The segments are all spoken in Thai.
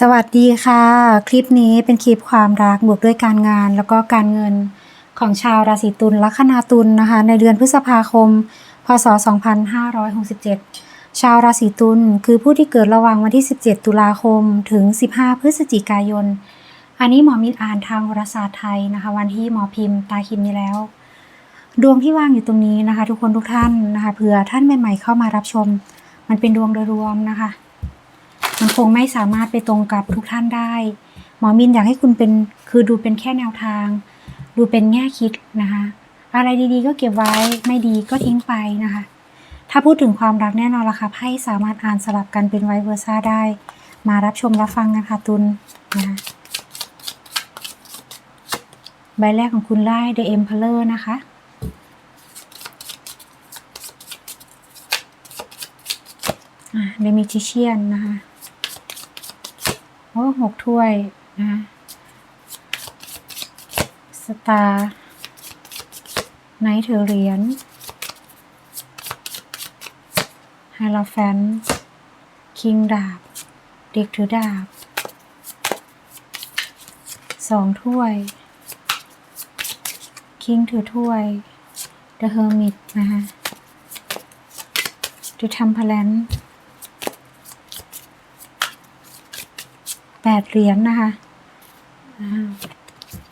สวัสดีค่ะ คลิปนี้เป็นคลิปความรักบวกด้วยการงาน แล้วก็การเงินของชาวราศีตุลลัคนาตุลนะคะ ในเดือนพฤษภาคม พศ 2567 ชาวราศีตุลคือผู้ที่เกิดระหว่างวันที่ 17 ตุลาคมถึง 15 พฤศจิกายน อันนี้หมอมินอ่านทางวารสารไทยนะคะ วันที่หมอพิมพ์ตาคิมนี้แล้ว ดวงที่วางอยู่ตรงนี้นะคะ ทุกคนทุกท่านนะคะเผื่อท่านใหม่ๆเข้ามารับชม มันเป็นดวงโดยรวมนะคะ มันคงไม่สามารถไปตรงกับทุกท่านได้ หมอมินอยากให้คุณเป็นคือดูเป็นแค่แนวทาง ดูเป็นแง่คิดนะคะ อะไรดีๆ ก็เก็บไว้ไม่ดีก็ทิ้งไปนะคะ ถ้าพูดถึงความรักแน่นอนละค่ะไพ่สามารถอ่านสลับกันเป็นไวเวอร์ซ่าได้ มารับชมรับฟังกันค่ะตุลนะคะใบแรกของคุณไล่ The Emperor นะคะอะ The Magician นะคะ โอ้หกถ้วยนะสตาร์ไนท์ถือเหรียญไฮลาแฟน คิงดาบ เด็กถือดาบสองถ้วย คิงถือถ้วย The Hermit นะคะ The Temperance แปดเหรียญนะคะ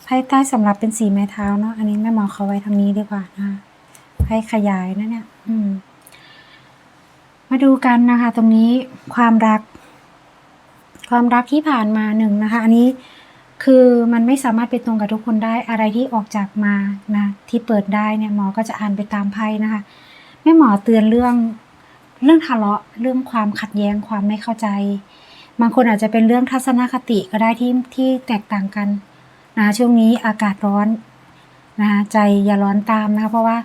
ไพ่ใต้สำหรับเป็นสีไม้เท้าเนาะอันนี้แม่หมอเขาไว้ทางนี้ดีกว่านะคะไพ่ขยายนะเนี่ยอืม มาดูกันนะคะ ตรงนี้ความรัก ความรักที่ผ่านมาหนึ่งนะคะ อันนี้คือมันไม่สามารถเป็นตรงกับทุกคนได้อะไรที่ออกจากมานะที่เปิดได้เนี่ยหมอก็จะอ่านไปตามไพ่นะคะแม่หมอเตือนเรื่องเรื่องทะเลาะเรื่องความขัดแย้งความไม่เข้าใจ บางคนอาจจะเป็นเรื่องทัศนคติก็ได้ที่ที่แตกต่างกันนะช่วงนี้อากาศร้อนนะใจอย่าร้อนตามนะคะเพราะว่า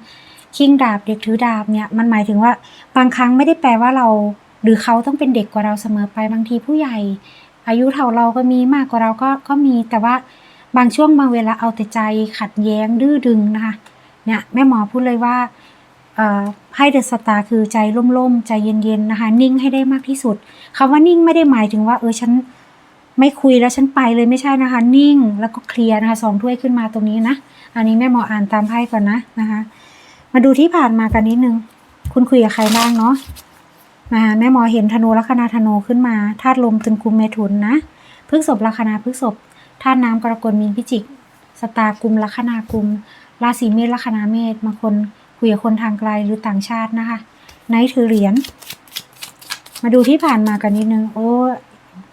คิงดาบเด็กถือดาบเนี่ยมันหมายถึงว่าบางครั้งไม่ได้แปลว่าเราหรือเขาต้องเป็นเด็กกว่าเราเสมอไปบางทีผู้ใหญ่ อายุเท่าเราก็มีมากกว่าเราก็ก็มีแต่ว่าบางช่วงบางเวลาเอาแต่ใจขัดแย้งดื้อดึงนะคะเนี่ยแม่หมอพูดเลยว่า ไพ่เดอะสตาร์คือใจร่มๆ ใจเย็นๆนะคะ นิ่งให้ได้มากที่สุดคำว่านิ่งไม่ได้หมายถึงว่า เออฉันไม่คุยแล้วฉันไปเลยไม่ใช่นะคะ นิ่งแล้วก็เคลียร์นะคะสองถ้วยขึ้นมาตรงนี้นะ อันนี้แม่หมออ่านตามไพ่ก่อนนะนะคะ มาดูที่ผ่านมากันนิดนึง คุณคุยกับใครบ้างเนาะนะคะแม่หมอเห็นธนูลัคนาธนูขึ้นมาธาตุลมตึงกุมเมถุนนะพฤกษบลัคนาพฤกษบธาตุน้ำกรกฎมีนพิจิกสตาร์กุมลัคนากุมราศีเมษลัคนาเมษบางคน คุยกับคนทางไกลหรือต่างชาตินะคะไนท์ถือเหรียญมาดูที่ผ่านมากันนิดนึง โอ้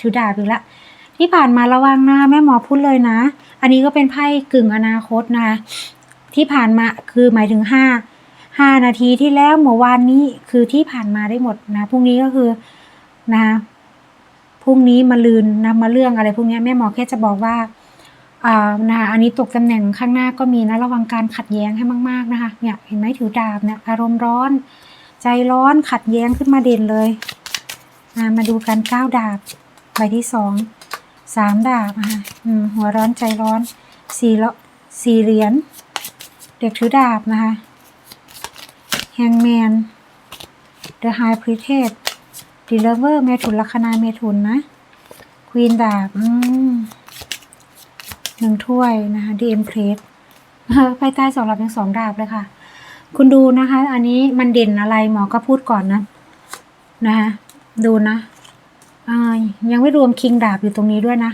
ถือดาบอีกละ ที่ผ่านมาระวังนะแม่หมอพูดเลยนะ อันนี้ก็เป็นไพ่กึ่งอนาคตนะคะที่ผ่านมาคือหมายถึงห้าห้านาทีที่แล้วเมื่อวานนี้คือที่ผ่านมาได้หมดนะพรุ่งนี้ก็คือนะพรุ่งนี้มาลืนนะมาเรื่องอะไรพวกนี้แม่หมอแค่จะบอกว่า นะคะอันนี้ตกตำแหน่งข้างหน้าก็มีนะระวังการขัดแย้งให้มาก ๆนะคะเนี่ยเห็นไหมถือดาบเนี่ยอารมณ์ร้อน ใจร้อนขัดแย้งขึ้นมาเด่นเลยอ่ามาดูกันเก้าดาบใบที่สองสามดาบอะหัวร้อนใจร้อนสี่ละสี่เหรียญเด็กถือดาบนะคะแฮงแมนเดอะไฮพรีเทสดีเลเวอร์เมถุนลัคนาเมถุนนะควีนดาบอืม หนึ่งถ้วยนะคะดีเอ็มเพลสไพ่ใต้สำหรับเป็นสองดาบเลยค่ะ คุณดูนะคะ อันนี้มันเด่นอะไรหมอก็พูดก่อนนะ นะคะดูนะยังไม่รวมคิงดาบอยู่ตรงนี้ด้วยนะ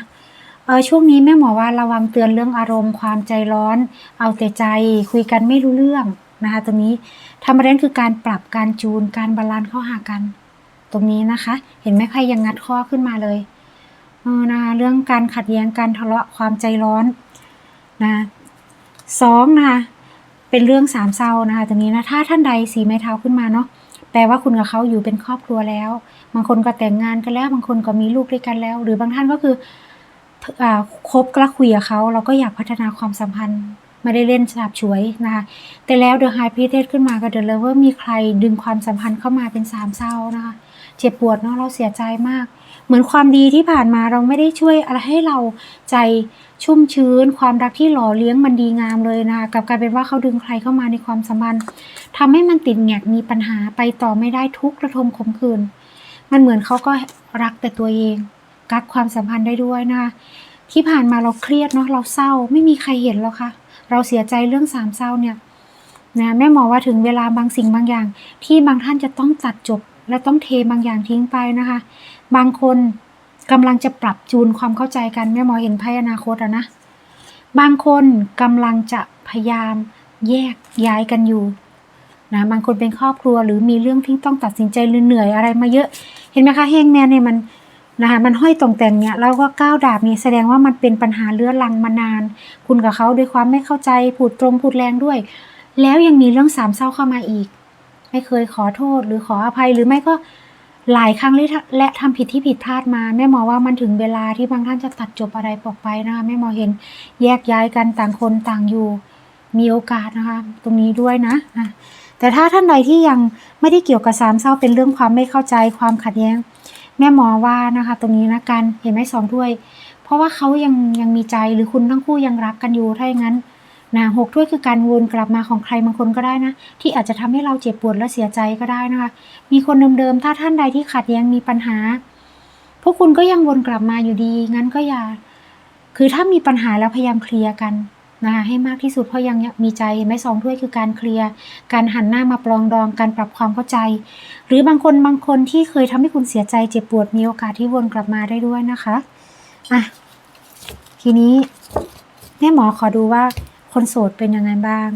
เออช่วงนี้แม่หมอว่าระวังเตือนเรื่องอารมณ์ความใจร้อน เอาแต่ใจคุยกันไม่รู้เรื่องนะคะตรงนี้ทำอะไรนั่นคือการปรับการจูนการบาลานซ์เข้าหากัน ตรงนี้นะคะ เห็นไหมใครยังงัดข้อขึ้นมาเลย เออนะคะเรื่องการขัดแย้งการทะเลาะความใจร้อนนะสองนะคะเป็นเรื่องสามเศร้านะคะตรงนี้นะถ้าท่านใดสีไม้เท้าขึ้นมาเนาะแปลว่าคุณกับเขาอยู่เป็นครอบครัวแล้ว บางคนก็แต่งงานกันแล้ว บางคนก็มีลูกด้วยกันแล้ว หรือบางท่านก็คืออ่าคบก็คุยกับเขาเราก็อยากพัฒนาความสัมพันธ์ไม่ได้เล่นฉาบฉวยนะคะแต่แล้วเดอะไฮพีเทสขึ้นมากับเดอะเลเวอร์มีใครดึงความสัมพันธ์เข้ามาเป็นสามเศร้านะคะเจ็บปวดเนาะเราเสียใจมาก เหมือนความดีที่ผ่านมาเราไม่ได้ช่วยอะไรให้เราใจชุ่มชื้น ความรักที่หล่อเลี้ยงมันดีงามเลยนะคะกับกลายเป็นว่าเขาดึงใครเข้ามาในความสัมพันธ์ทำให้มันติดแงกมีปัญหาไปต่อไม่ได้ทุกระทมขมขื่นมันเหมือนเขาก็รักแต่ตัวเอง กักความสัมพันธ์ได้ด้วยนะคะที่ผ่านมาเราเครียดเนาะเราเศร้าไม่มีใครเห็นหรอกค่ะ เราเสียใจเรื่องสามเศร้าเนี่ยนะแม่หมอว่าถึงเวลาบางสิ่งบางอย่าง ที่บางท่านจะต้องตัดจบและต้องเทบางอย่างทิ้งไปนะคะ บางคนกำลังจะปรับจูนความเข้าใจกันแม่หมอเห็นไพ่อนาคตอะนะ บางคนกำลังจะพยายามแยกย้ายกันอยู่นะบางคนเป็นครอบครัวหรือมีเรื่องที่ต้องตัดสินใจหรือเหนื่อยอะไรมาเยอะ เห็นไหมคะเฮงแมนเนี่ยมันนะคะมันห้อยตรงแต่งเนี่ยแล้วก็ก้าวดาบเนี่ยแสดงว่ามันเป็นปัญหาเรื้อรังมานาน คุณกับเขาด้วยความไม่เข้าใจพูดตรงพูดแรงด้วย แล้วยังมีเรื่องสามเศร้าเข้ามาอีก ไม่เคยขอโทษหรือขออภัยหรือไม่ก็ หลายครั้งและและทำผิดที่ผิดพลาดมาแม่หมอว่ามันถึงเวลาที่บางท่านจะตัดจบอะไรออกไปนะคะแม่หมอเห็นแยกย้ายกันต่างคนต่างอยู่มีโอกาสนะคะ ตรงนี้ด้วยนะอะแต่ถ้าท่านใดที่ยังไม่ได้เกี่ยวกับสามเศร้าเป็นเรื่องความไม่เข้าใจความขัดแย้ง แม่หมอว่านะคะ ตรงนี้นะกันเห็นไหมสองถ้วย เพราะว่าเขายังยังมีใจหรือคุณทั้งคู่ยังรักกันอยู่ถ้าอย่างนั้น นะหกถ้วยคือการวนกลับมาของใครบางคนก็ได้นะ ที่อาจจะทำให้เราเจ็บปวดและเสียใจก็ได้นะคะ มีคนเดิมๆ ถ้าท่านใดที่ขัดแย้งมีปัญหา พวกคุณก็ยังวนกลับมาอยู่ดี งั้นก็อย่า คือถ้ามีปัญหาแล้วพยายามเคลียร์กันนะคะให้มากที่สุดเพราะยังมีใจไม่สองถ้วยคือการเคลียร์ การหันหน้ามาปรองดองการปรับความเข้าใจ หรือบางคนบางคนที่เคยทำให้คุณเสียใจเจ็บปวดมีโอกาสที่วนกลับมาได้ด้วยนะคะอะทีนี้แม่หมอขอดูว่า คนโสดเป็นยังไงบ้าง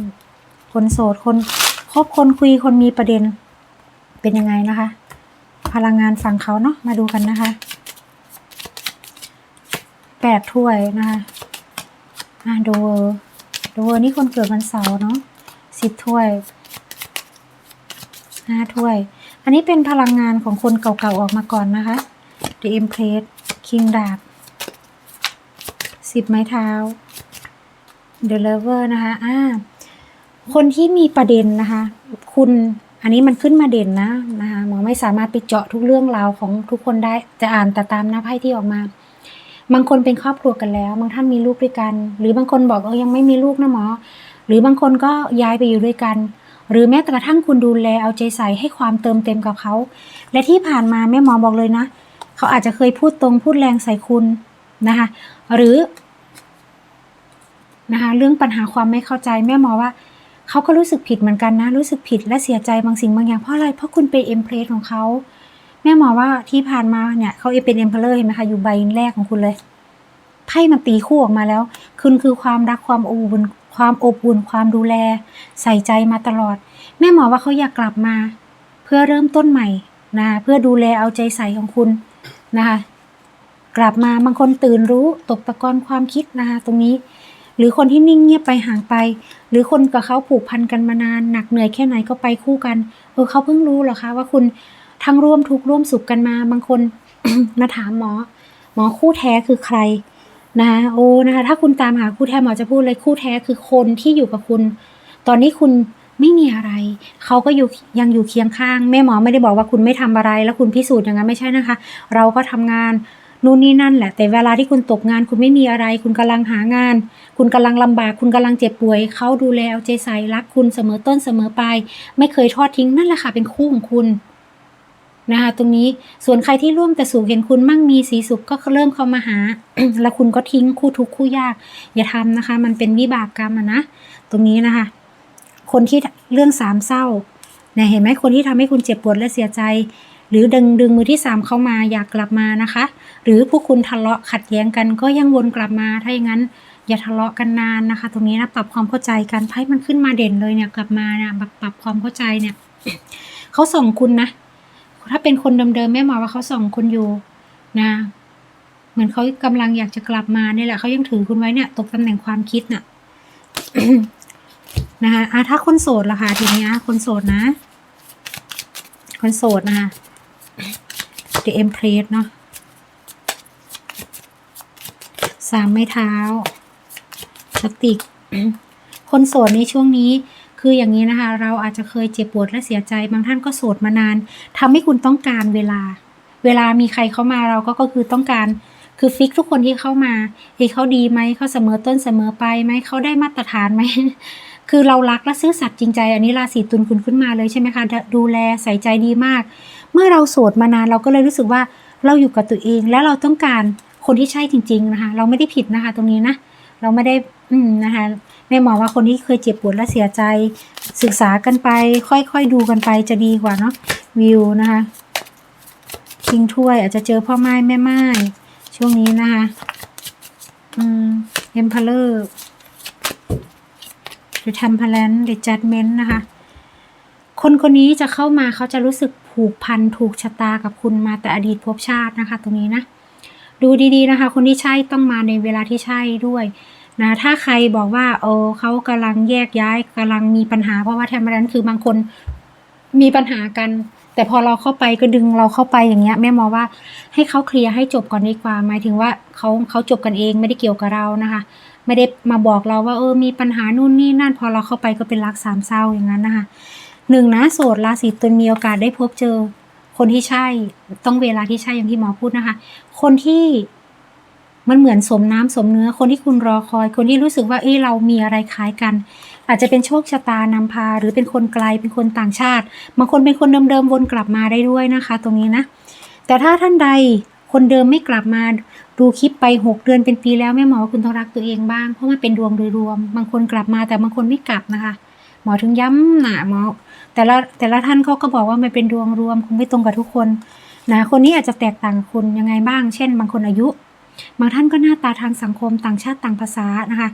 คนโสดคนคบคนคุยคนมีประเด็นเป็นยังไงนะคะ พลังงานฝั่งเขาเนาะมาดูกันนะคะแปดถ้วยนะคะอะดูเวอร์ดูเวอร์นี่คนเกิดวันเสาร์เนาะสิบถ้วยห้าถ้วย อันนี้เป็นพลังงานของคนเก่าๆออกมาก่อนนะคะ The Empress King ดาบสิบไม้เท้า The Lover นะคะอ่าคนที่มีประเด็นนะคะ คุณอันนี้มันขึ้นมาเด่นนะนะคะหมอไม่สามารถไปเจาะทุกเรื่องราวของทุกคนได้จะอ่านแต่ตามหน้าไพ่ที่ออกมา บางคนเป็นครอบครัวกันแล้ว บางท่านมีลูกด้วยกัน หรือบางคนบอกเออยังไม่มีลูกนะหมอ หรือบางคนก็ย้ายไปอยู่ด้วยกัน หรือแม้แต่กระทั่งคุณดูแลเอาใจใส่ให้ความเติมเต็มกับเขา และที่ผ่านมาแม่หมอบอกเลยนะ เขาอาจจะเคยพูดตรงพูดแรงใส่คุณนะคะ หรือ นะคะเรื่องปัญหาความไม่เข้าใจแม่หมอว่าเขาก็รู้สึกผิดเหมือนกันนะ รู้สึกผิดและเสียใจบางสิ่งบางอย่างเพราะอะไรเพราะคุณเป็นเอ็มเพลสของเขาแม่หมอว่าที่ผ่านมาเนี่ยเขาเป็นเอ็มเพลเลอร์เห็นไหมคะอยู่ใบแรกของคุณเลยไพ่มันตีคู่ออกมาแล้ว คุณคือความรักความอบอุ่นความอบอุ่นความดูแล ใส่ใจมาตลอด แม่หมอว่าเขาอยากกลับมา เพื่อเริ่มต้นใหม่นะเพื่อดูแลเอาใจใส่ของคุณนะคะ กลับมาบางคนตื่นรู้ตกตะกอนความคิดนะคะตรงนี้ หรือคนที่นิ่งเงียบไปห่างไป หรือคนกับเขาผูกพันกันมานานหนักเหนื่อยแค่ไหนก็ไปคู่กันเออเขาเพิ่งรู้เหรอคะว่าคุณทั้งร่วมทุกข์ร่วมสุขกันมา บางคนมาถามหมอ หมอคู่แท้คือใครนะคะโอ้นะคะถ้าคุณตามหาคู่แท้หมอจะพูดเลยคู่แท้คือคนที่อยู่กับคุณ ตอนนี้คุณไม่มีอะไร เขาก็อยู่ยังอยู่เคียงข้าง แม่หมอไม่ได้บอกว่าคุณไม่ทำอะไร แล้วคุณพิสูจน์อย่างนั้นไม่ใช่นะคะ เราก็ทำงานนู่นนี่นั่นแหละ แต่เวลาที่คุณตกงานคุณไม่มีอะไร คุณกำลังหางาน คุณกำลังลำบาก คุณกำลังเจ็บป่วย เขาดูแลเอาใจใส่รักคุณเสมอต้นเสมอปลายไม่เคยทอดทิ้งนั่นแหละค่ะเป็นคู่ของคุณนะคะตรงนี้ส่วนใครที่ร่วมแต่สุขเห็นคุณมั่งมีสีสุขก็เริ่มเข้ามาหา แล้วคุณก็ทิ้งคู่ทุกคู่ยาก อย่าทำนะคะ มันเป็นวิบากกรรมนะตรงนี้นะคะ คนที่เรื่องสามเศร้าเนี่ยเห็นไหมคนที่ทำให้คุณเจ็บปวดและเสียใจ หรือดึงดึงมือที่สามเข้ามาอยากกลับมานะคะ หรือพวกคุณทะเลาะขัดแย้งกันก็ยังวนกลับมาถ้าอย่างนั้น อย่าทะเลาะกันนานนะคะ ตรงนี้นะปรับความเข้าใจกันไพ่มันขึ้นมาเด่นเลยเนี่ยกลับมาเนี่ยแบบปรับความเข้าใจเนี่ยเขาส่งคุณนะถ้าเป็นคนเดิมๆแม่หมอว่าเขาส่งคุณอยู่นะเหมือนเขากำลังอยากจะกลับมาเนี่ยแหละเขายังถือคุณไว้เนี่ย ตกตำแหน่งความคิดน่ะนะคะอะถ้าคนโสดล่ะคะทีนี้คนโสดนะ คนโสดนะคะ The Empress เนาะสามไม้เท้า สติก คนโสดในช่วงนี้คืออย่างนี้นะคะ เราอาจจะเคยเจ็บปวดและเสียใจ บางท่านก็โสดมานานทำให้คุณต้องการเวลา เวลามีใครเข้ามาเราก็ก็คือต้องการ คือฟิกทุกคนที่เข้ามาเฮ้เขาดีไหมเขาเสมอต้นเสมอไปไหมเขาได้มาตรฐานไหมคือเรารักและซื่อสัตย์จริงใจ อันนี้ราศีตุลคุณขึ้นมาเลยใช่ไหมคะดดูแลใส่ใจดีมาก เมื่อเราโสดมานานเราก็เลยรู้สึกว่าเราอยู่กับตัวเอง และเราต้องการคนที่ใช่จริง ๆนะคะ เราไม่ได้ผิดนะคะ ตรงนี้นะ เราไม่ได้ อืมนะคะแม่หมอว่าคนที่เคยเจ็บปวดและเสียใจ ศึกษากันไป ค่อยๆดูกันไปจะดีกว่าเนาะวิวนะคะคิงถ้วยอาจจะเจอพ่อไม้แม่ไม้ช่วงนี้นะคะอืมเอ็มพาเลอร์หรือทัมพลันหรือจัดเมนต์นะคะคนคนนี้จะเข้ามาเขาจะรู้สึกผูกพันถูกชะตากับคุณมาแต่อดีตภพชาตินะคะ ตรงนี้นะ ดูดีๆนะคะ คนที่ใช่ต้องมาในเวลาที่ใช่ด้วย นะถ้าใครบอกว่า โอ้เขากำลังแยกย้ายกำลังมีปัญหาเพราะว่าแทมนั้นคือบางคนมีปัญหากัน แต่พอเราเข้าไปก็ดึงเราเข้าไปอย่างเงี้ยแม่มองว่าให้เขาเคลียร์ให้จบก่อนดีกว่าหมายถึงว่าเขาเขาจบกันเองไม่ได้เกี่ยวกับเรานะคะ ไม่ได้มาบอกเราว่าเออมีปัญหานู่นนี่นั่น พอเราเข้าไปก็เป็นรักสามเศร้าอย่างนั้นนะคะหนึ่งนะโสดราศีตุลมีโอกาสได้พบเจอ คนที่ใช่ต้องเวลาที่ใช่อย่างที่หมอพูดนะคะ คนที่ มันเหมือนสมน้ำสมเนื้อคนที่คุณรอคอย คนที่รู้สึกว่าเอ้เรามีอะไรคล้ายกัน อาจจะเป็นโชคชะตานำพา หรือเป็นคนไกลเป็นคนต่างชาติบางคนเป็นคนเดิมๆวนกลับมาได้ด้วยนะคะ ตรงนี้นะ แต่ถ้าท่านใดคนเดิมไม่กลับมาดูคลิปไปหกเดือนเป็นปีแล้วแม่หมอว่าคุณต้องรักตัวเองบ้างเพราะมันเป็นดวงโดยรวม บางคนกลับมาแต่บางคนไม่กลับนะคะ หมอถึงย้ำหนาหมอแต่ละแต่ละท่านเขาก็บอกว่ามันเป็นดวงรวมคงไม่ตรงกับทุกคนนะคนนี้อาจจะแตกต่างคุณยังไงบ้าง เช่น บางคนอายุ บางท่านก็หน้าตาทางสังคมต่างชาติต่างภาษานะคะ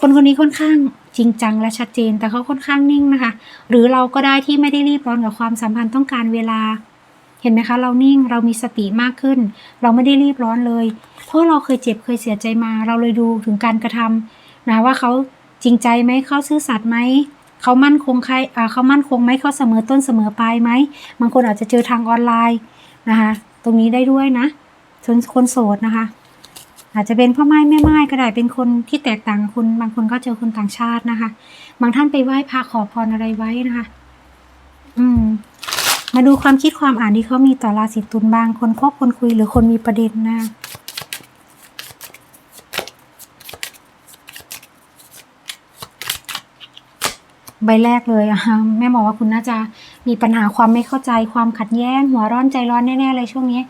คนคนนี้ค่อนข้างจริงจังและชัดเจน แต่เขาค่อนข้างนิ่งนะคะ หรือเราก็ได้ที่ไม่ได้รีบร้อนกับความสัมพันธ์ต้องการเวลา เห็นไหมคะ เรานิ่งเรามีสติมากขึ้น เราไม่ได้รีบร้อนเลย เพราะเราเคยเจ็บเคยเสียใจมา เราเลยดูถึงการกระทำนะว่าเขาจริงใจไหมเขาซื่อสัตย์ไหมเขามั่นคงใครเขามั่นคงไหมเขาเสมอต้นเสมอปลายไหมบางคนอาจจะเจอทางออนไลน์นะคะ ตรงนี้ได้ด้วยนะส่วนคนโสดนะคะ อาจจะเป็นพ่อไม้แม่ไม้ก็ได้เป็นคนที่แตกต่างคุณบางคนก็เจอคนต่างชาตินะคะ บางท่านไปไหว้พระขอพรอะไรไว้นะคะ อืม มาดูความคิดความอ่านที่เขามีต่อราศีตุลบางคนคบคนคุยหรือคนมีประเด็นนะใบแรกเลยอะแม่บอกว่าคุณน่าจะมีปัญหาความไม่เข้าใจความขัดแย้ง หัวร้อนใจร้อนแน่ๆเลยช่วงนี้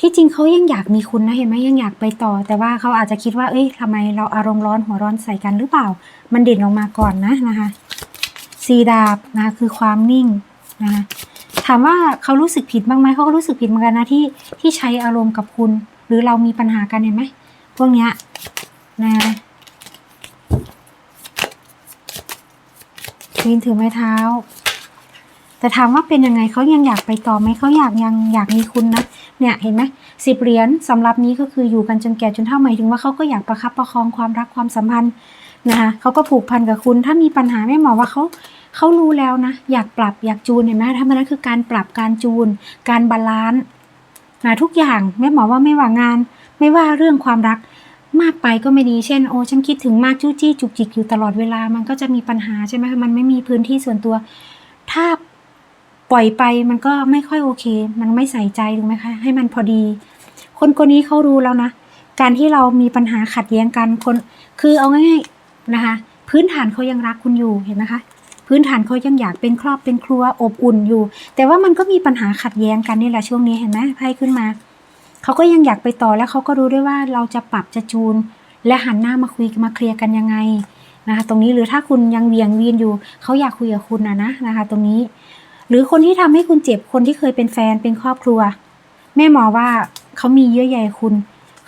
ที่จริงเขายังอยากมีคุณนะเห็นไหมยังอยากไปต่อ แต่ว่าเขาอาจจะคิดว่า เอ้ยทำไมเราอารมณ์ร้อนหัวร้อนใส่กันหรือเปล่า มันเด่นออกมาก่อนนะนะคะสีดาบนะคะคือความนิ่งนะคะถามว่าเขารู้สึกผิดบ้างไหมเขาก็รู้สึกผิดเหมือนกันนะที่ที่ใช้อารมณ์กับคุณ หรือเรามีปัญหากันเห็นไหมพวกเนี้ยนะวินถือไม้เท้า แต่ถามว่าเป็นยังไงเขายังอยากไปต่อไหมเขาอยากยังอยากมีคุณนะ เนี่ยเห็นไหมสิบเหรียญสำหรับนี้ก็คืออยู่กันจนแก่จนเฒ่าหมายถึงว่าเขาก็อยากประคับประคองความรักความสัมพันธ์นะคะเขาก็ผูกพันกับคุณ ถ้ามีปัญหาแม่หมอว่าเขาเขารู้แล้วนะ อยากปรับอยากจูนเห็นไหมถ้ามันนั้นคือการปรับการจูน การบาลานซ์นะทุกอย่างแม่หมอว่าไม่ว่างาน ไม่ว่าเรื่องความรักมากไปก็ไม่ดีเช่นโอ้ฉันคิดถึงมากจู้จี้จุกจิกอยู่ตลอดเวลา มันก็จะมีปัญหาใช่ไหมมันไม่มีพื้นที่ส่วนตัว ถ้า ปล่อยไปมันก็ไม่ค่อยโอเค มันไม่ใส่ใจถูกไหมคะ ให้มันพอดี คนคนนี้เขารู้แล้วนะ การที่เรามีปัญหาขัดแย้งกันคน คือเอาง่ายๆนะคะ พื้นฐานเขายังรักคุณอยู่เห็นไหมคะ พื้นฐานเขายังอยากเป็นครอบเป็นครัวอบอุ่นอยู่ แต่ว่ามันก็มีปัญหาขัดแย้งกันนี่แหละช่วงนี้เห็นไหมไพ่ขึ้นมา เขาก็ยังอยากไปต่อแล้วเขาก็รู้ด้วยว่าเราจะปรับจะจูน และหันหน้ามาคุยมาเคลียร์กันยังไงนะคะ ตรงนี้หรือถ้าคุณยังเวียงวีนอยู่ เขาอยากคุยกับคุณนะนะนะคะ ตรงนี้ หรือคนที่ทำให้คุณเจ็บคนที่เคยเป็นแฟนเป็นครอบครัว แม่หมอว่าเขามีเยื่อใยคุณ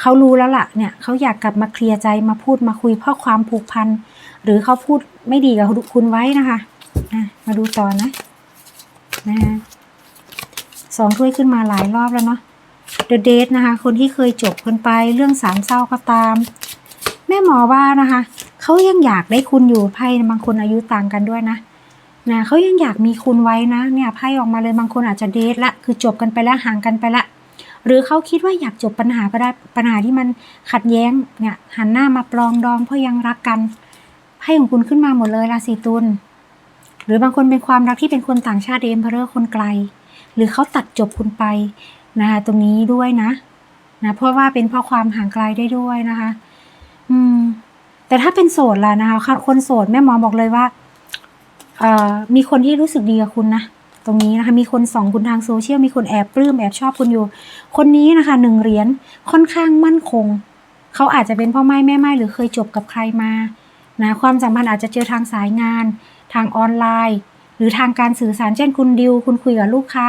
เขารู้แล้วล่ะเนี่ยเขาอยากกลับมาเคลียร์ใจมาพูดมาคุยเพราะความผูกพัน หรือเขาพูดไม่ดีกับคุณไว้นะคะะมาดูต่อนะนะฮะสองถ้วยขึ้นมาหลายรอบแล้วเนาะ The Date นะคะ คนที่เคยจบกันไปเรื่องสามเศร้าก็ตาม แม่หมอว่านะคะ เขายังอยากได้คุณอยู่ไพ่บางคนอายุต่างกันด้วยนะ นะเขายังอยากมีคุณไว้นะเนี่ยไพ่ออกมาเลยบางคนอาจจะเดทละคือจบกันไปแล้วห่างกันไปละหรือเขาคิดว่าอยากจบปัญหาก็ได้ปัญหาที่มันขัดแย้งเนี่ยหันหน้ามาปลองดองเพราะยังรักกันไพ่ของคุณขึ้นมาหมดเลยราศีตุลหรือบางคนเป็นความรักที่เป็นคนต่างชาติเอมเพอรอร์คนไกล หรือเขาตัดจบคุณไปนะคะตรงนี้ด้วยนะนะเพราะว่าเป็นเพราะความห่างไกลได้ด้วยนะคะ อืม แต่ถ้าเป็นโสดล่ะนะคะคนโสดแม่หมอบอกเลยว่า มีคนที่รู้สึกดีกับคุณนะตรงนี้นะคะมีคนส่องคุณทางโซเชียลมีคนแอบปลื้มแอบชอบคุณอยู่ คนนี้นะคะหนึ่งเหรียญค่อนข้างมั่นคง เขาอาจจะเป็นพ่อไม้แม่ไม้หรือเคยจบกับใครมานะความสัมพันธ์อาจจะเจอทางสายงาน ทางออนไลน์ หรือทางการสื่อสารเช่นคุณดิวคุณคุยกับลูกค้า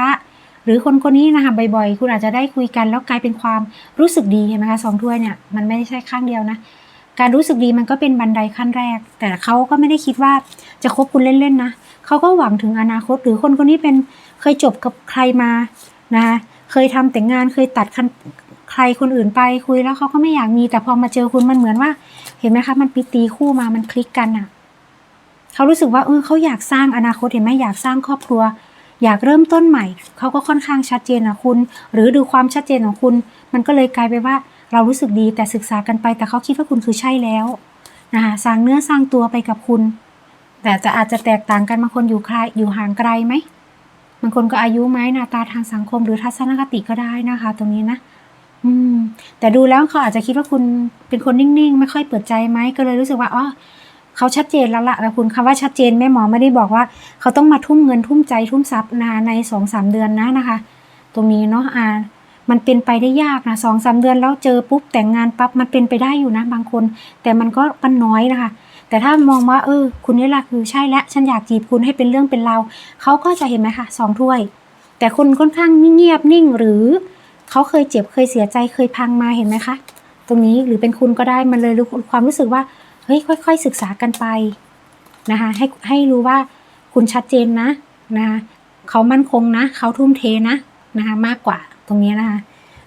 หรือคนคนนี้นะคะบ่อยๆ คุณอาจจะได้คุยกันแล้วกลายเป็นความรู้สึกดีเห็นไหมคะสองถ้วยเนี่ยมันไม่ใช่ข้างเดียวนะ การรู้สึกดีมันก็เป็นบันไดขั้นแรก แต่เขาก็ไม่ได้คิดว่าจะคบคุณเล่นๆนะเขาก็หวังถึงอนาคตหรือคนคนนี้เป็นเคยจบกับใครมานะคะเคยทำแต่งงานเคยตัดคันใครคนอื่นไปคุยแล้วเขาก็ไม่อยากมีแต่พอมาเจอคุณมันเหมือนว่า เห็นไหมคะมันปีตีคู่มามันคลิกกันอะเขารู้สึกว่าเออเขาอยากสร้างอนาคตเห็นไหมอยากสร้างครอบครัว อยากเริ่มต้นใหม่เขาก็ค่อนข้างชัดเจนอะคุณ หรือดูความชัดเจนของคุณ มันก็เลยกลายไปว่า เรารู้สึกดีแต่ศึกษากันไป แต่เขาคิดว่าคุณคือใช่แล้วนะคะสร้างเนื้อสร้างตัวไปกับคุณ แต่จะอาจจะแตกต่างกันบางคนอยู่คลายอยู่ห่างไกลไหมบางคนก็อายุไหมหน้าตาทางสังคมหรือทัศนคติก็ได้นะคะ ตรงนี้นะ อืม แต่ดูแล้วเขาอาจจะคิดว่าคุณเป็นคนนิ่งๆ ไม่ค่อยเปิดใจไหมก็เลยรู้สึกว่าอ๋อเขาชัดเจนแล้วละแต่คุณคำว่าชัดเจนแม่หมอไม่ได้บอกว่า เขาต้องมาทุ่มเงินทุ่มใจทุ่มทรัพย์นะในสองสามเดือนนะนะคะ ตรงนี้เนาะอ่า มันเป็นไปได้ยากนะสองสามเดือนแล้วเจอปุ๊บแต่งงานปั๊บมันเป็นไปได้อยู่นะบางคน แต่มันก็มันน้อยนะคะ แต่ถ้ามองว่าเออ คุณนี่แหละคือใช่แล้วฉันอยากจีบคุณให้เป็นเรื่องเป็นราวเขาก็จะเห็นไหมคะสองถ้วย แต่คุณค่อนข้างเงียบนิ่งหรือเขาเคยเจ็บเคยเสียใจเคยพังมาเห็นไหมคะตรงนี้หรือเป็นคุณก็ได้มันเลยรู้ความรู้สึกว่าเฮ้ยค่อย ๆ ศึกษากันไปนะคะให้ให้รู้ว่าคุณชัดเจนนะนะคะเขามั่นคงนะ เขาทุ่มเทนะ นะคะมากกว่าตรงนี้นะคะ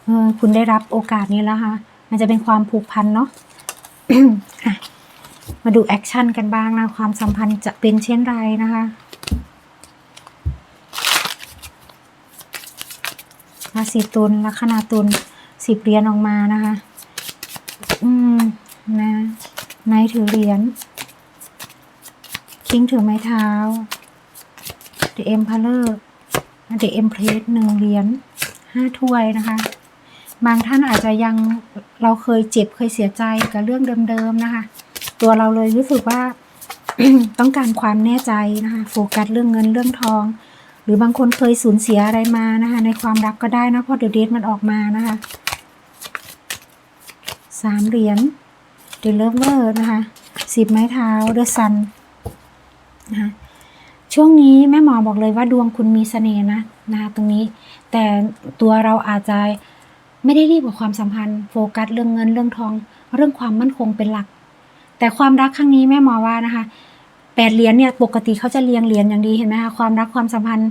เออคุณได้รับโอกาสนี้แล้วค่ะมันจะเป็นความผูกพันเนาะะมาดูแอคชั่นกันบ้างนะ ความสัมพันธ์จะเป็นเช่นไรนะคะราศีตุลลัคนาตุลสิบเหรียญออกมานะคะ อืม นะนท์ถือเหรียญคิงถือไม้เท้าเดเอ็มพาเลอร์ เดเอ็มเพลสหนึ่งเหรียญห้าถ้วยนะคะ บางท่านอาจจะยังเราเคยเจ็บเคยเสียใจกับเรื่องเดิมๆนะคะ ตัวเราเลยรู้สึกว่าต้องการความแน่ใจนะคะ โฟกัสเรื่องเงินเรื่องทอง หรือบางคนเคยสูญเสียอะไรมานะคะ ในความรักก็ได้นะเพราะเดอะเดทมันออกมานะคะสามเหรียญเด e เลเวอร์นะคะสิบไม้เท้าเดอะซันนะคะ ช่วงนี้แม่หมอบอกเลยว่าดวงคุณมีเสน่ห์นะนะคะตรงนี้ แต่ตัวเราอาจจะไม่ได้รีบกับความสัมพันธ์โฟกัสเรื่องเงินเรื่องทอง เรื่องความมั่นคงเป็นหลัก แต่ความรักครั้งนี้แม่หมอว่านะคะแปดเหรียญเนี่ยปกติเขาจะเรียงเหรียญอย่างดีเห็นไหมคะความรักความสัมพันธ์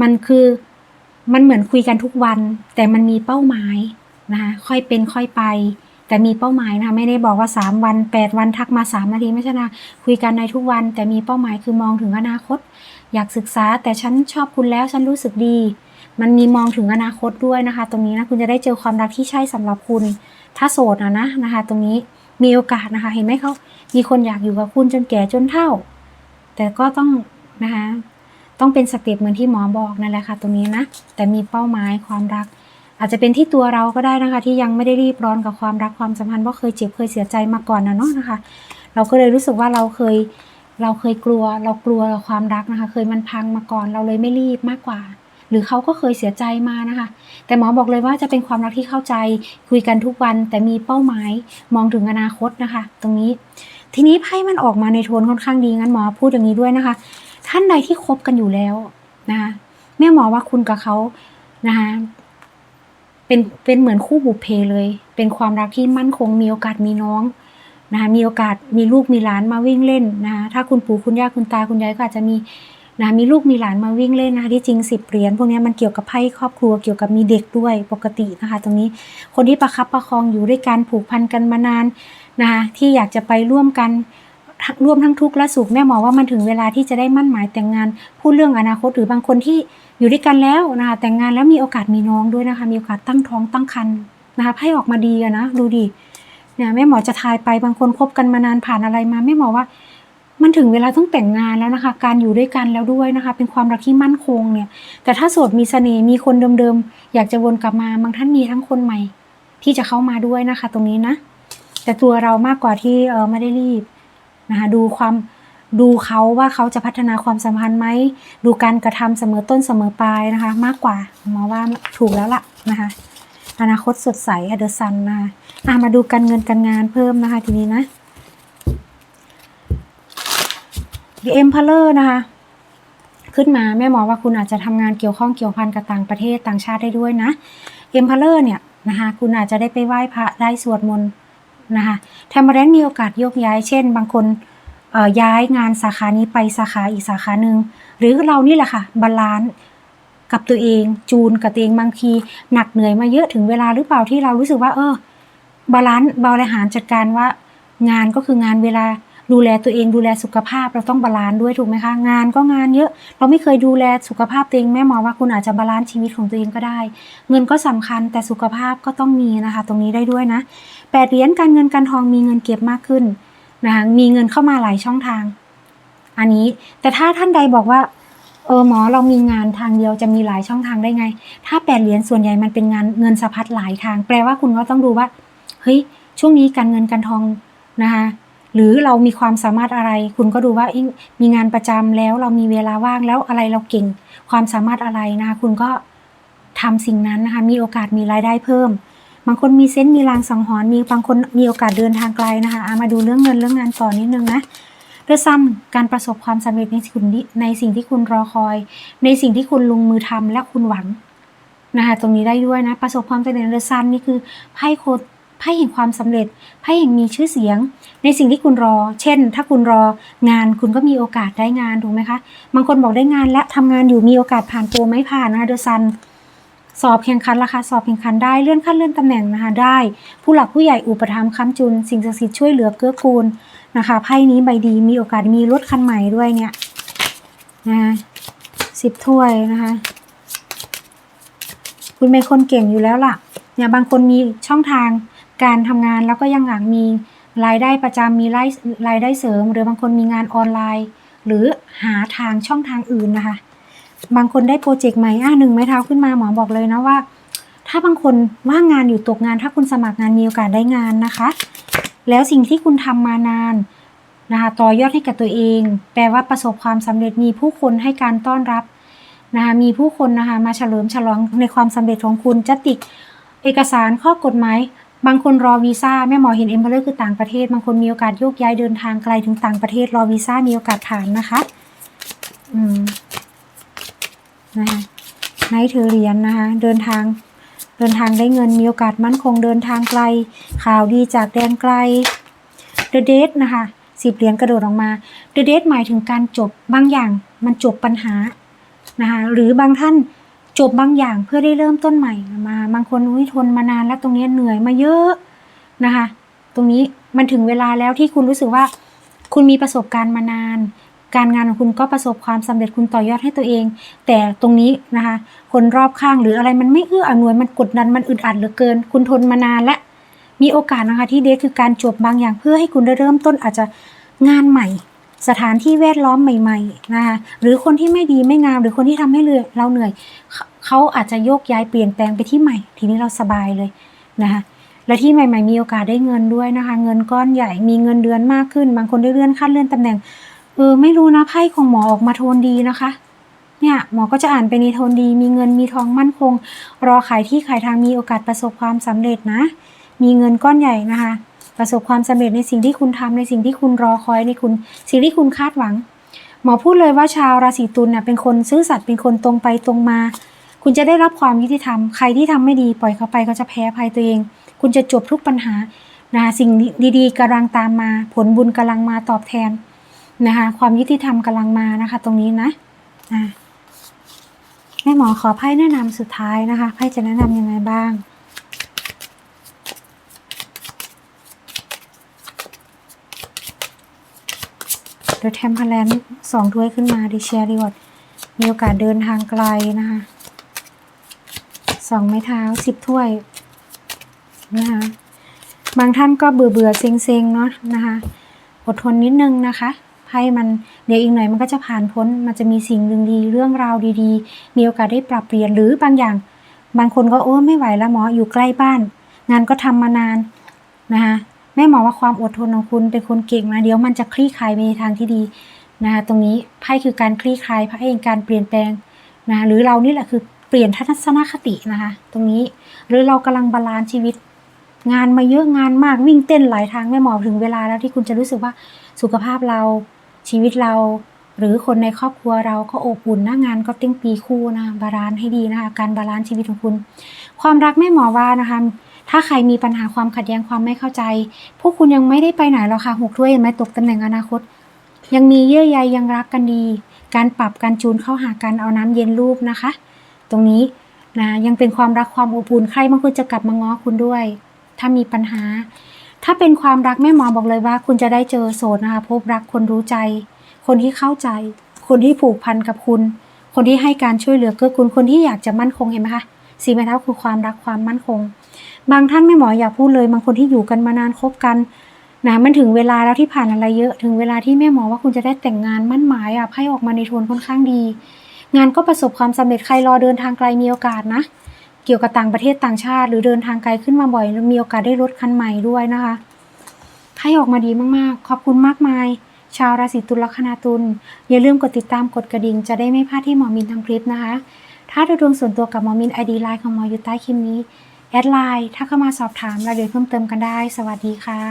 มันคือมันเหมือนคุยกันทุกวัน แต่มันมีเป้าหมายนะคะค่อยเป็นค่อยไป แต่มีเป้าหมายนะคะไม่ได้บอกว่า 3 วัน 8 วันทักมา 3 นาทีไม่ใช่นะคุยกันในทุกวัน แต่มีเป้าหมายคือมองถึงอนาคต อยากศึกษาแต่ฉันชอบคุณแล้วฉันรู้สึกดี มันมีมองถึงอนาคตด้วยนะคะ ตรงนี้นะคุณจะได้เจอความรักที่ใช่สำหรับคุณ ถ้าโสดนะนะนะคะ ตรงนี้มีโอกาสนะคะ เห็นไหมเขามีคนอยากอยู่กับคุณจนแก่จนเฒ่า แต่ก็ต้องนะคะต้องเป็นสเต็ปเหมือนที่หมอบอกนั่นแหละค่ะ ตรงนี้นะแต่มีเป้าหมายความรัก อาจจะเป็นที่ตัวเราก็ได้นะคะ ที่ยังไม่ได้รีบร้อนกับความรักความสัมพันธ์เพราะเคยเจ็บเคยเสียใจมาก่อนนะเนาะนะคะ เราก็เลยรู้สึกว่าเราเคยเราเคยกลัว เรากลัวความรักนะคะ เคยมันพังมาก่อนเราเลยไม่รีบมากกว่า หรือเขาก็เคยเสียใจมานะคะ แต่หมอบอกเลยว่าจะเป็นความรักที่เข้าใจคุยกันทุกวันแต่มีเป้าหมายมองถึงอนาคตนะคะ ตรงนี้ ทีนี้ไพ่มันออกมาในโทนค่อนข้างดีงั้นหมอพูดอย่างนี้ด้วยนะคะ ท่านใดที่คบกันอยู่แล้วนะคะแม่หมอว่าคุณกับเขานะคะ เป็นเป็นเหมือนคู่บุพเพเลย เป็นความรักที่มั่นคงมีโอกาสมีน้องนะคะมีโอกาสมีลูกมีหลานมาวิ่งเล่นนะคะถ้าคุณปู่คุณย่าคุณตาคุณยายก็อาจจะมีนะมีลูกมีหลานมาวิ่งเล่นนะคะที่จริงสิบเหรียญพวกนี้มันเกี่ยวกับไพ่ครอบครัวเกี่ยวกับมีเด็กด้วยปกตินะคะตรงนี้คนที่ประคับประคองอยู่ด้วยกันผูกพันกันมานานนะคะที่อยากจะไปร่วมกันร่วมทั้งทุกข์และสุขแม่หมอว่ามันถึงเวลาที่จะได้มั่นหมายแต่งงานพูดเรื่องอนาคตหรือบางคนที่ อยู่ด้วยกันแล้วนะคะแต่งงานแล้วมีโอกาสมีน้องด้วยนะคะ มีโอกาสตั้งท้องตั้งครรภ์นะคะไพ่ออกมาดีอะนะดูดิเนี่ยแม่หมอจะทายไปบางคนคบกันมานานผ่านอะไรมาแม่หมอว่า มันถึงเวลาต้องแต่งงานแล้วนะคะ การอยู่ด้วยกันแล้วด้วยนะคะ เป็นความรักที่มั่นคงเนี่ย แต่ถ้าโสดมีเสน่ห์มีคนเดิมๆอยากจะวนกลับมาบางท่านมีทั้งคนใหม่ ที่จะเข้ามาด้วยนะคะ ตรงนี้นะ แต่ตัวเรามากกว่าที่เออไม่ได้รีบนะคะดูความ ดูเขาว่าเขาจะพัฒนาความสัมพันธ์ไหม ดูการกระทำเสมอต้นเสมอปลายนะคะ มากกว่าหมอว่าถูกแล้วล่ะนะคะ อนาคตสดใสอเดอร์ซันนะคะะมาดูการเงินการงานเพิ่มนะคะทีนี้นะ The Emperor นะคะ ขึ้นมาแม่หมอว่าคุณอาจจะทำงานเกี่ยวข้องเกี่ยวพันกับต่างประเทศต่างชาติได้ด้วยนะ Emperor เนี่ยนะคะคุณอาจจะได้ไปไหว้พระได้สวดมนต์นะคะแทมเบอร์แรนมีโอกาสโยกย้าย เช่น บางคน ย้ายงานสาขานี้ไปสาขาอีกสาขาหนึ่งหรือเรานี่แหละค่ะบาลานซ์กับตัวเอง จูนกับตัวเองบางทีหนักเหนื่อยมาเยอะถึงเวลาหรือเปล่าที่เรารู้สึกว่า เออบาลานซ์บริหารจัดการว่า งานก็คืองานเวลาดูแลตัวเองดูแลสุขภาพเราต้องบาลานซ์ด้วยถูกไหมคะงานก็งานเยอะ เราไม่เคยดูแลสุขภาพตัวเองแม่หมอว่าคุณอาจจะบาลานซ์ชีวิตของตัวเองก็ได้ เงินก็สำคัญแต่สุขภาพก็ต้องมีนะคะ ตรงนี้ได้ด้วยนะแปดเหรียญการเงินการทองมีเงินเก็บมากขึ้น นะคะมีเงินเข้ามาหลายช่องทาง อันนี้แต่ถ้าท่านใดบอกว่า เออหมอเรามีงานทางเดียวจะมีหลายช่องทางได้ไง ถ้าแปดเหรียญส่วนใหญ่มันเป็นงานเงินสะพัดหลายทาง แปลว่าคุณก็ต้องดูว่าเฮ้ยช่วงนี้การเงินการทองนะคะหรือเรามีความสามารถอะไร คุณก็ดูว่ามีงานประจำแล้วเรามีเวลาว่างแล้วอะไรเราเก่ง ความสามารถอะไรนะคะคุณก็ทำสิ่งนั้นนะคะมีโอกาสมีรายได้เพิ่ม บางคนมีเซนต์มีลางสังหรณ์มีบางคนมีโอกาสเดินทางไกลนะคะามาดูเรื่องเงินเรื่องงานต่อนิดนึงนะเรื่องซ้ำการประสบความสำเร็จในสิ่งที่ในสิ่งที่คุณรอคอย ในสิ่งที่คุณลงมือทำและคุณหวังนะคะตรงนี้ได้ด้วยนะ ประสบความสำเร็จเรืองซ้ำนี่คือไพ่โคดไพ่แห่งความสำเร็จไพ่แห่งมีชื่อเสียง ในสิ่งที่คุณรอ เช่น ถ้าคุณรองานคุณก็มีโอกาสได้งานถูกไหมคะบางคนบอกได้งานและทำงานอยู่มีโอกาสผ่านตัวไม่ผ่านนะคะเดอะซัน สอบแข่งขันราคาสอบแข่งขันได้เลื่อนขั้นเลื่อนตำแหน่งนะคะได้ ผู้หลักผู้ใหญ่อุปถัมภ์ค้ำจุน สิ่งศักดิ์สิทธิ์ช่วยเหลือเกื้อกูลนะคะไพ่นี้ใบดีมีโอกาสมีรถคันใหม่ด้วยเนี่ยนะสิบถ้วยนะคะคุณเป็นคนเก่งอยู่แล้วล่ะเนี่ยบางคนมีช่องทางการทำงานแล้วก็ยังอยากมีรายได้ประจำมีรายรายได้เสริม หรือบางคนมีงานออนไลน์ หรือหาทางช่องทางอื่นนะคะ บางคนได้โปรเจกต์ใหม่อะหนึ่งไม้เท้าขึ้นมาหมอบอกเลยนะว่า ถ้าบางคนว่างงานอยู่ตกงาน ถ้าคุณสมัครงานมีโอกาสได้งานนะคะ แล้วสิ่งที่คุณทำมานานนะคะต่อยอดให้กับตัวเอง แปลว่าประสบความสำเร็จมีผู้คนให้การต้อนรับนะคะมีผู้คนนะคะมาเฉลิมฉลองในความสำเร็จของคุณจะติดเอกสารข้อกฎหมายบางคนรอวีซ่าแม่หมอเห็นเอ็มเพลอร์คือต่างประเทศ บางคนมีโอกาสโยกย้ายเดินทางไกลถึงต่างประเทศรอวีซ่ามีโอกาสผ่านนะคะ อืม นะคะไนท์ถือเหรียญนะคะเดินทางเดินทางได้เงินมีโอกาสมั่นคงเดินทางไกล ข่าวดีจากแดนไกล The Date นะคะสิบเหรียญกระโดดออกมา The Date หมายถึงการจบบางอย่างมันจบปัญหานะคะหรือบางท่านจบบางอย่างเพื่อได้เริ่มต้นใหม่มา บางคนอุ้ยทนมานานแล้วตรงนี้เหนื่อยมาเยอะนะคะ ตรงนี้มันถึงเวลาแล้วที่คุณรู้สึกว่า คุณมีประสบการณ์มานาน การงานของคุณก็ประสบความสำเร็จคุณต่อยอดให้ตัวเอง แต่ตรงนี้นะคะ คนรอบข้างหรืออะไรมันไม่เอื้ออำนวยมันกดดันมันอึดอัดเหลือเกิน คุณทนมานานและ มีโอกาสนะคะที่เดทคือการจบบางอย่างเพื่อให้คุณได้เริ่มต้นอาจจะงานใหม่ สถานที่แวดล้อมใหม่ๆนะคะหรือคนที่ไม่ดีไม่งามหรือคนที่ทำให้เราเหนื่อยเขาเขาอาจจะโยกย้ายเปลี่ยนแปลงไปที่ใหม่ ทีนี้เราสบายเลยนะคะและที่ใหม่ ๆ มีโอกาสได้เงินด้วยนะคะ เงินก้อนใหญ่มีเงินเดือนมากขึ้น บางคนได้เลื่อนขั้นเลื่อนตำแหน่ง เออไม่รู้นะไพ่ของหมอออกมาโทนดีนะคะ เนี่ยหมอก็จะอ่านไปในโทนดี มีเงินมีทองมั่นคง รอขายที่ขายทางมีโอกาสประสบความสำเร็จนะ มีเงินก้อนใหญ่นะคะ ประสบความสำเร็จในสิ่งที่คุณทำในสิ่งที่คุณรอคอยในคุณ สิ่งที่คุณคาดหวัง หมอพูดเลยว่าชาวราศีตุลเน่ะเป็นคนซื่อสัตย์เป็นคนตรงไปตรงมา คุณจะได้รับความยุติธรรม ใครที่ทำไม่ดีปล่อยเขาไปก็จะแพ้ภัยตัวเอง คุณจะจบทุกปัญหานะคะสิ่งดีๆกำลังตามมา ผลบุญกำลังมาตอบแทน นะคะ ความยุติธรรมกำลังมานะคะ ตรงนี้นะอะแม่หมอขอไพ่แนะนำสุดท้ายนะคะไพ่จะแนะนำยังไงบ้างเดอะเทมเพลนสองถ้วยขึ้นมาดิเชียรีวอดมีโอกาสเดินทางไกลนะคะสองไม้เท้าสิบถ้วยนะคะบางท่านก็เบื่อเบื่อเซ็งเซ็งๆเนาะนะคะ อดทนนิดนึงนะคะ ไพ่มันเดี๋ยวอีกหน่อยมันก็จะผ่านพ้น มันจะมีสิ่งดีๆเรื่องราวดีๆ มีโอกาสได้ปรับเปลี่ยนหรือบางอย่าง บางคนก็โอ้ไม่ไหวแล้วหมออยู่ใกล้บ้าน งานก็ทำมานานนะคะแม่หมอว่าความอดทนของคุณเป็นคนเก่งนะเดี๋ยวมันจะคลี่คลายไปในทางที่ดีนะคะตรงนี้ไพ่คือการคลี่คลายไพ่เองการเปลี่ยนแปลงนะคะหรือเรานี่แหละคือเปลี่ยนทัศนคตินะคะ ตรงนี้หรือเรากำลังบาลานซ์ชีวิต งานมาเยอะงานมากวิ่งเต้นหลายทางแม่หมอถึงเวลาแล้วที่คุณจะรู้สึกว่าสุขภาพเรา ชีวิตเรา หรือคนในครอบครัวเราก็อบอุ่นนะงานก็ติ้งปีคู่นะบาลานซ์ให้ดีนะคะการบาลานซ์ชีวิตของคุณ ความรักแม่หมอว่านะคะถ้าใครมีปัญหาความขัดแย้งความไม่เข้าใจ พวกคุณยังไม่ได้ไปไหนหรอกค่ะหกถ้วยเห็นไหมตกตำแหน่งอนาคต ยังมีเยื่อใยยังรักกันดี การปรับการจูนเข้าหากันเอาน้ำเย็นรูปนะคะ ตรงนี้นะยังเป็นความรักความอบอุ่นใครบางคนจะกลับมาง้อคุณด้วย ถ้ามีปัญหา ถ้าเป็นความรักแม่หมอบอกเลยว่า คุณจะได้เจอโสดนะคะพบรักคนรู้ใจ คนที่เข้าใจ คนที่ผูกพันกับคุณ คนที่ให้การช่วยเหลือเกื้อกูลคนที่อยากจะมั่นคงเห็นไหมคะสีไม้เท้าคือความรักความมั่นคง บางท่านแม่หมออยากพูดเลย บางคนที่อยู่กันมานานคบกันนะมันถึงเวลาแล้วที่ผ่านอะไรเยอะ ถึงเวลาที่แม่หมอว่าคุณจะได้แต่งงานมั่นหมายอะไพ่ออกมาในโทนค่อนข้างดี งานก็ประสบความสำเร็จใครรอเดินทางไกลมีโอกาสนะ เกี่ยวกับต่างประเทศต่างชาติ หรือเดินทางไกลขึ้นมาบ่อยมีโอกาสได้รถคันใหม่ด้วยนะคะไพ่ออกมาดีมากๆ ขอบคุณมากมาย ชาวราศีตุลลัคนาตุลอย่าลืมกดติดตามกดกระดิ่งจะได้ไม่พลาดที่หมอมินทำคลิปนะคะ ถ้าดูดวงส่วนตัวกับหมอมินไอดีไลน์ของหมออยู่ใต้คลิปนี้แอดไลน์ถ้าเข้ามาสอบถามรายละเอียดเพิ่มเติมกันได้ สวัสดีค่ะ